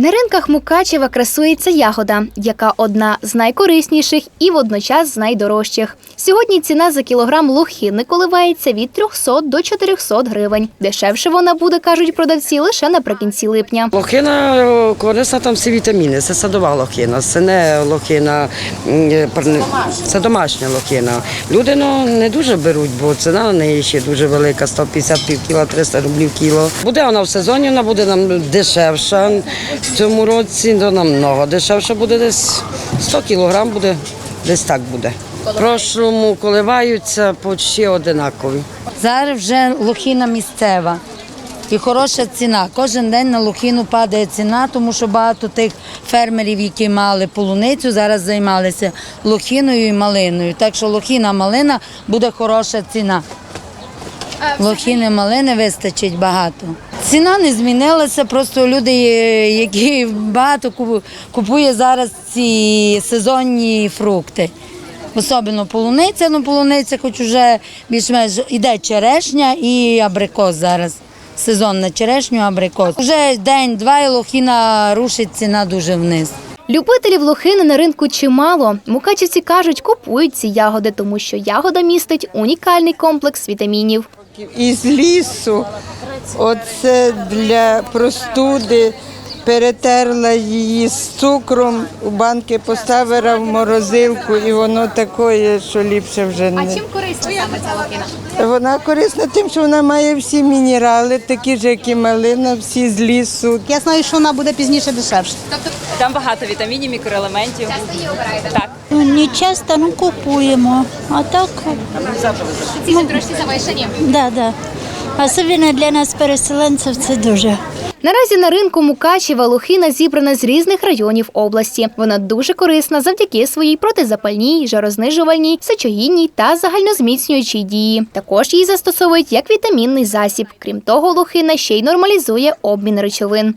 На ринках Мукачева красується ягода, яка одна з найкорисніших і водночас з найдорожчих. Сьогодні ціна за кілограм лохини коливається від 300 до 400 гривень. Дешевше вона буде, кажуть продавці, лише наприкінці липня. Лохина е, корисна, там всі вітаміни. Це садова лохина, це не лохина, е, це домашня лохина. Люди ну, не дуже беруть, бо ціна на неї ще дуже велика, 150 пів кіла, 300 рублів кіло. Буде вона в сезоні, вона буде нам дешевша. В цьому році то намного дешевше буде десь 100 кілограм буде, десь так буде. В прошлому коливаються почти одинакові. Зараз вже лохіна місцева і хороша ціна. Кожен день на лохіну падає ціна, тому що багато тих фермерів, які мали полуницю, зараз займалися лохіною і малиною. Так що лохіна малина буде хороша ціна. Лохіни малини вистачить багато. Ціна не змінилася, просто люди, е, які багато купу- купує зараз ці сезонні фрукти. Особливо полуниця, ну полуниця, хоч уже більш-менш іде черешня і абрикос зараз. Сезон на черешню, абрикос. Вже день-два і лохіна рушить ціна дуже вниз. Любителів лохини на ринку чимало. Мукачівці кажуть, купують ці ягоди, тому що ягода містить унікальний комплекс вітамінів. Із лісу. Оце для простуди. Перетерла її з цукром, у банки поставила в морозилку, і воно таке, що ліпше вже не. корисна саме ця лохина? Вона корисна тим, що вона має всі мінерали, такі ж, як і малина, всі з лісу. Я знаю, що вона буде пізніше дешевше. Там багато вітамінів, мікроелементів. Так. Ну, не часто, ну купуємо. А так, Ціни трошки завищені. да, да. Особливо для нас, переселенців, це дуже. Наразі на ринку Мукачева лохина зібрана з різних районів області. Вона дуже корисна завдяки своїй протизапальній, жарознижувальній, сечогінній та загальнозміцнюючій дії. Також її застосовують як вітамінний засіб. Крім того, лохина ще й нормалізує обмін речовин.